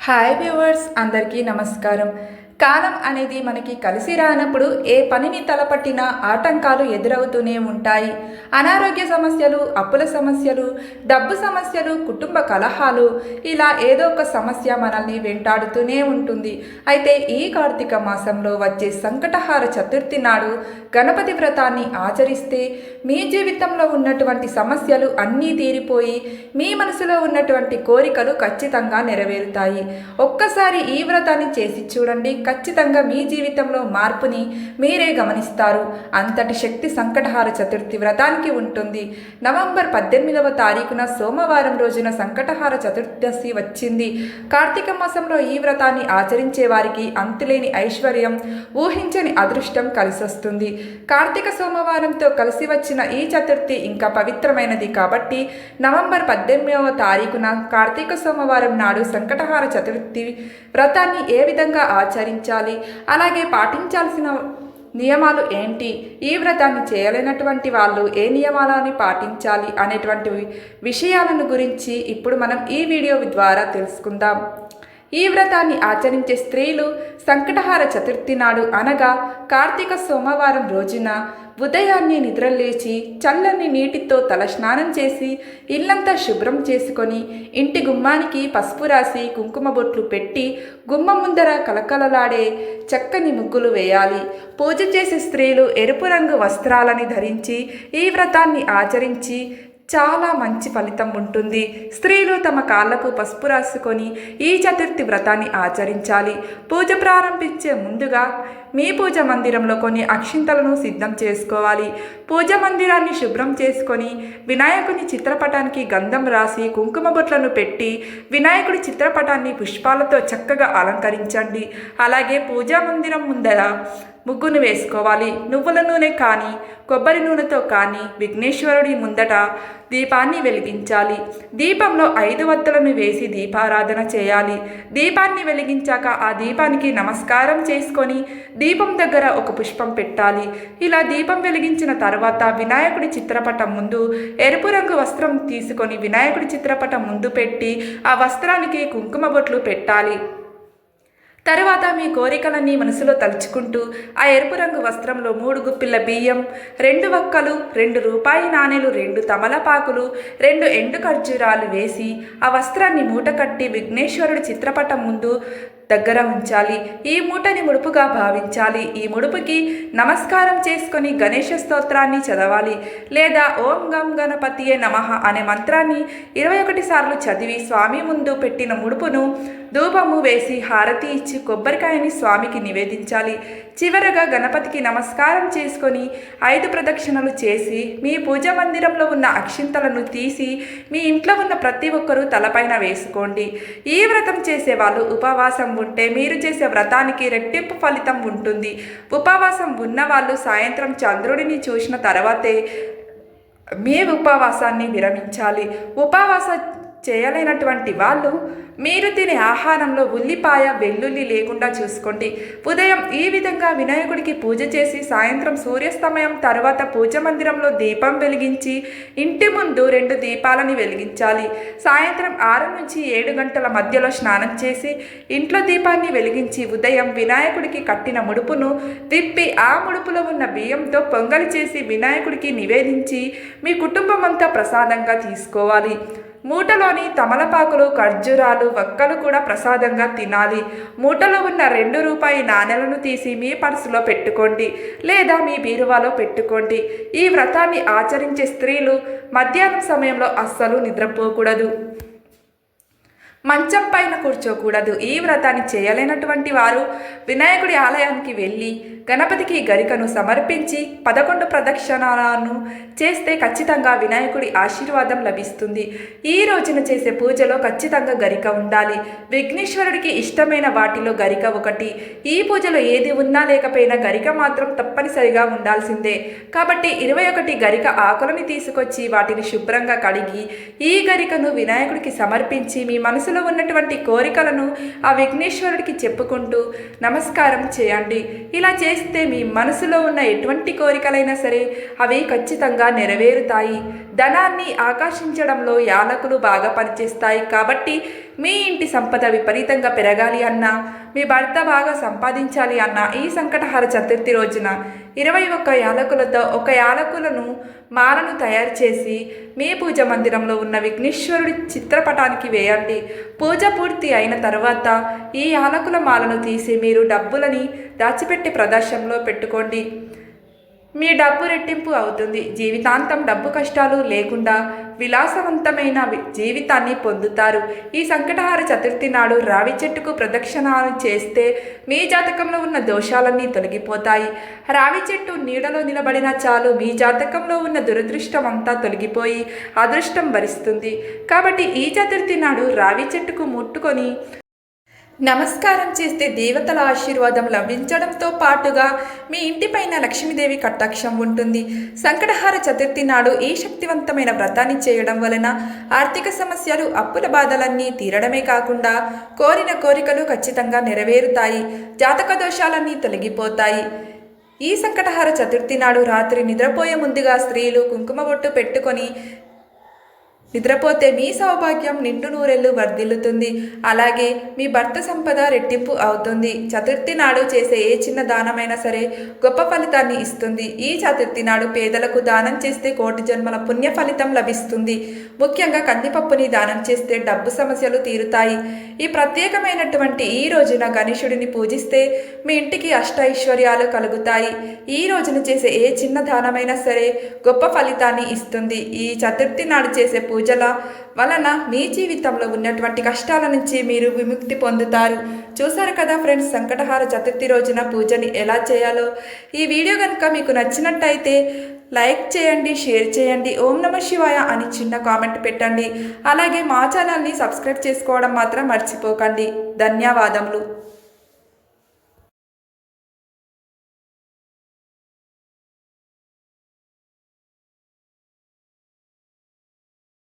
Hi viewers అందరికీ నమస్కారం కాలం అనేది మనకి కలిసి రానప్పుడు ఏ పనిని తలపట్టినా ఆటంకాలు ఎదురవుతూనే ఉంటాయి. అనారోగ్య సమస్యలు అప్పుల సమస్యలు డబ్బు సమస్యలు కుటుంబ కలహాలు ఇలా ఏదో ఒక సమస్య మనల్ని వెంటాడుతూనే ఉంటుంది. అయితే ఈ కార్తీక మాసంలో వచ్చే సంకటహార చతుర్థి నాడు గణపతి వ్రతాన్ని ఆచరిస్తే మీ జీవితంలో ఉన్నటువంటి సమస్యలు అన్నీ తీరిపోయి మీ మనసులో ఉన్నటువంటి కోరికలు ఖచ్చితంగా నెరవేరుతాయి. ఒక్కసారి ఈ వ్రతాన్ని చేసి చూడండి. ఖచ్చితంగా మీ జీవితంలో మార్పుని మీరే గమనిస్తారు. అంతటి శక్తి సంకటహార చతుర్థి వ్రతానికి ఉంటుంది. నవంబర్ పద్దెనిమిదవ తారీఖున సోమవారం రోజున సంకటహార చతుర్దశి వచ్చింది. కార్తీక మాసంలో ఈ వ్రతాన్ని ఆచరించే వారికి అంతులేని ఐశ్వర్యం ఊహించని అదృష్టం కలిసొస్తుంది. కార్తీక సోమవారంతో కలిసి వచ్చిన ఈ చతుర్థి ఇంకా పవిత్రమైనది కాబట్టి నవంబర్ పద్దెనిమిదవ తారీఖున కార్తీక సోమవారం నాడు సంకటహార చతుర్థి వ్రతాన్ని ఏ విధంగా ఆచరించాలి అలాగే పాటించాల్సిన నియమాలు ఏంటి? ఈ వ్రతాన్ని చేయలేనటువంటి వాళ్ళు ఏ నియమాలని పాటించాలి అనేటువంటి విషయాలను గురించి ఇప్పుడు మనం ఈ వీడియో ద్వారా తెలుసుకుందాం. ఈ వ్రతాన్ని ఆచరించే స్త్రీలు సంకటహార చతుర్థి నాడు అనగా కార్తీక సోమవారం రోజున ఉదయాన్నే నిద్రలేచి చల్లని నీటితో తల స్నానం చేసి ఇల్లంతా శుభ్రం చేసుకొని ఇంటి గుమ్మానికి పసుపు రాసి కుంకుమ బొట్లు పెట్టి గుమ్మం ముందర కలకలలాడే చక్కని ముగ్గులు వేయాలి. పూజ చేసే స్త్రీలు ఎరుపు రంగు వస్త్రాలని ధరించి ఈ వ్రతాన్ని ఆచరించి చాలా మంచి ఫలితం ఉంటుంది. స్త్రీలు తమ కాళ్ళకు పసుపు రాసుకొని ఈ చతుర్థి వ్రతాన్ని ఆచరించాలి. పూజ ప్రారంభించే ముందుగా మీ పూజ మందిరంలో కొన్ని అక్షింతలను సిద్ధం చేసుకోవాలి. పూజ మందిరాన్ని శుభ్రం చేసుకొని వినాయకుని చిత్రపటానికి గంధం రాసి కుంకుమ బొట్లను పెట్టి వినాయకుడి చిత్రపటాన్ని పుష్పాలతో చక్కగా అలంకరించండి. అలాగే పూజా మందిరం ముందర ముగ్గును వేసుకోవాలి. నువ్వుల నూనె కానీ కొబ్బరి నూనెతో కానీ విఘ్నేశ్వరుడి ముందట దీపాన్ని వెలిగించాలి. దీపంలో ఐదు వత్తులను వేసి దీపారాధన చేయాలి. దీపాన్ని వెలిగించాక ఆ దీపానికి నమస్కారం చేసుకొని దీపం దగ్గర ఒక పుష్పం పెట్టాలి. ఇలా దీపం వెలిగించిన తర్వాత వినాయకుడి చిత్రపటం ముందు ఎరుపు రంగు వస్త్రం తీసుకొని వినాయకుడి చిత్రపటం ముందు పెట్టి ఆ వస్త్రానికి కుంకుమ బొట్లు పెట్టాలి. తరువాత మీ కోరికలన్నీ మనసులో తలుచుకుంటూ ఆ ఎరుపు రంగు వస్త్రంలో మూడు గుప్పిళ్ళ బియ్యం రెండు వక్కలు రెండు రూపాయి నాణేలు రెండు తమలపాకులు రెండు ఎండు ఖర్జూరాలు వేసి ఆ వస్త్రాన్ని మూట కట్టి విఘ్నేశ్వరుడి చిత్రపటం ముందు దగ్గర ఉంచాలి. ఈ మూటని ముడుపుగా భావించాలి. ఈ ముడుపుకి నమస్కారం చేసుకొని గణేష స్తోత్రాన్ని చదవాలి. లేదా ఓం గం గణపతియే నమః అనే మంత్రాన్ని ఇరవై ఒకటి సార్లు చదివి స్వామి ముందు పెట్టిన ముడుపును ధూపము వేసి హారతి ఇచ్చి కొబ్బరికాయని స్వామికి నివేదించాలి. చివరగా గణపతికి నమస్కారం చేసుకొని ఐదు ప్రదక్షిణలు చేసి మీ పూజ మందిరంలో ఉన్న అక్షింతలను తీసి మీ ఇంట్లో ఉన్న ప్రతి ఒక్కరూ తలపైన వేసుకోండి. ఈ వ్రతం చేసే వాళ్ళు ఉపవాసం ఉంటే మీరు చేసే వ్రతానికి రెట్టింపు ఫలితం ఉంటుంది. ఉపవాసం ఉన్నవాళ్ళు సాయంత్రం చంద్రుడిని చూసిన తర్వాతే మీ ఉపవాసాన్ని విరమించాలి. ఉపవాస చేయలేనటువంటి వాళ్ళు మీరు తినే ఆహారంలో ఉల్లిపాయ వెల్లుల్లి లేకుండా చూసుకోండి. ఉదయం ఈ విధంగా వినాయకుడికి పూజ చేసి సాయంత్రం సూర్యాస్తమయం తర్వాత పూజ మందిరంలో దీపం వెలిగించి ఇంటి ముందు రెండు దీపాలని వెలిగించాలి. సాయంత్రం ఆరు నుంచి ఏడు గంటల మధ్యలో స్నానం చేసి ఇంట్లో దీపాన్ని వెలిగించి ఉదయం వినాయకుడికి కట్టిన ముడుపును విప్పి ఆ ముడుపులో ఉన్న బియ్యంతో పొంగలి చేసి వినాయకుడికి నివేదించి మీ కుటుంబం అంతా ప్రసాదంగా తీసుకోవాలి. మూటలోని తమలపాకులు ఖర్జూరాలు వక్కలు కూడా ప్రసాదంగా తినాలి. మూటలో ఉన్న రెండు రూపాయి నాణెలను తీసి మీ పర్సులో పెట్టుకోండి లేదా మీ బీరువాలో పెట్టుకోండి. ఈ వ్రతాన్ని ఆచరించే స్త్రీలు మధ్యాహ్నం సమయంలో అస్సలు నిద్రపోకూడదు. మంచం పైన కూర్చోకూడదు. ఈ వ్రతాన్ని చేయలేనటువంటి వారు వినాయకుడి ఆలయానికి వెళ్ళి గణపతికి గరికను సమర్పించి పదకొండు ప్రదక్షిణాలను చేస్తే ఖచ్చితంగా వినాయకుడి ఆశీర్వాదం లభిస్తుంది. ఈ రోజున చేసే పూజలో ఖచ్చితంగా గరిక ఉండాలి. విఘ్నేశ్వరుడికి ఇష్టమైన వాటిలో గరిక ఒకటి. ఈ పూజలో ఏది ఉన్నా లేకపోయినా గరిక మాత్రం తప్పనిసరిగా ఉండాల్సిందే. కాబట్టి ఇరవై ఒకటి గరిక ఆకులని తీసుకొచ్చి వాటిని శుభ్రంగా కడిగి ఈ గరికను వినాయకుడికి సమర్పించి మీ మనసు మనసులో ఉన్నటువంటి కోరికలను ఆ విఘ్నేశ్వరుడికి చెప్పుకుంటూ నమస్కారం చేయండి. ఇలా చేస్తే మీ మనసులో ఉన్న ఎటువంటి కోరికలైనా సరే అవి ఖచ్చితంగా నెరవేరుతాయి. ధనాన్ని ఆకర్షించడంలో యాలకులు బాగా పనిచేస్తాయి కాబట్టి మీ ఇంటి సంపద విపరీతంగా పెరగాలి అన్నా మీ భర్త బాగా సంపాదించాలి అన్న ఈ సంకటహార చతుర్థి రోజున ఇరవై ఒక్క యాలకులతో ఒక యాలకులను మాలను తయారు చేసి మీ పూజ మందిరంలో ఉన్న విఘ్నేశ్వరుడి చిత్రపటానికి వేయండి. పూజ పూర్తి అయిన తర్వాత ఈ యాలకుల మాలను తీసి మీరు డబ్బులని దాచిపెట్టి ప్రదర్శనలో పెట్టుకోండి. మీ డబ్బు రెట్టింపు అవుతుంది. జీవితాంతం డబ్బు కష్టాలు లేకుండా విలాసవంతమైన జీవితాన్ని పొందుతారు. ఈ సంకటహార చతుర్థి నాడు రావి చెట్టుకు ప్రదక్షిణాలు చేస్తే మీ జాతకంలో ఉన్న దోషాలన్నీ తొలగిపోతాయి. రావి చెట్టు నీడలో నిలబడిన చాలు మీ జాతకంలో ఉన్న దురదృష్టం అంతా తొలగిపోయి అదృష్టం భరిస్తుంది కాబట్టి ఈ చతుర్థి నాడు రావి చెట్టుకు ముట్టుకొని నమస్కారం చేస్తే దేవతల ఆశీర్వాదం లభించడంతో పాటుగా మీ ఇంటిపైన లక్ష్మీదేవి కటాక్షం ఉంటుంది. సంకటహార చతుర్థి నాడు ఈ శక్తివంతమైన వ్రతాన్ని చేయడం వలన ఆర్థిక సమస్యలు అప్పుల బాధలన్నీ తీరడమే కాకుండా కోరిన కోరికలు ఖచ్చితంగా నెరవేరుతాయి. జాతక దోషాలన్నీ తొలగిపోతాయి. ఈ సంకటహార చతుర్థి నాడు రాత్రి నిద్రపోయే ముందుగా స్త్రీలు కుంకుమ బొట్టు పెట్టుకొని నిద్రపోతే మీ సౌభాగ్యం నిండు నూరెళ్ళు వర్ధిల్లుతుంది. అలాగే మీ భర్త సంపద రెట్టింపు అవుతుంది. చతుర్థి నాడు చేసే ఏ చిన్న దానమైనా సరే గొప్ప ఫలితాన్ని ఇస్తుంది. ఈ చతుర్థి నాడు పేదలకు దానం చేస్తే కోటి జన్మల పుణ్య ఫలితం లభిస్తుంది. ముఖ్యంగా కందిపప్పుని దానం చేస్తే డబ్బు సమస్యలు తీరుతాయి. ఈ ప్రత్యేకమైనటువంటి ఈ రోజున గణేశుడిని పూజిస్తే మీ ఇంటికి అష్టైశ్వర్యాలు కలుగుతాయి. ఈ రోజున చేసే ఏ చిన్న దానమైనా సరే గొప్ప ఫలితాన్ని ఇస్తుంది. ఈ చతుర్థి నాడు చేసే పూజల వలన మీ జీవితంలో ఉన్నటువంటి కష్టాల నుంచి మీరు విముక్తి పొందుతారు. చూసారు కదా ఫ్రెండ్స్ సంకటహార చతుర్థి రోజున పూజని ఎలా చేయాలో? ఈ వీడియో కనుక మీకు నచ్చినట్టయితే లైక్ చేయండి షేర్ చేయండి ఓం నమ శివాయ అని చిన్న కామెంట్ పెట్టండి. అలాగే మా ఛానల్ని సబ్స్క్రైబ్ చేసుకోవడం మాత్రం మర్చిపోకండి. ధన్యవాదములు.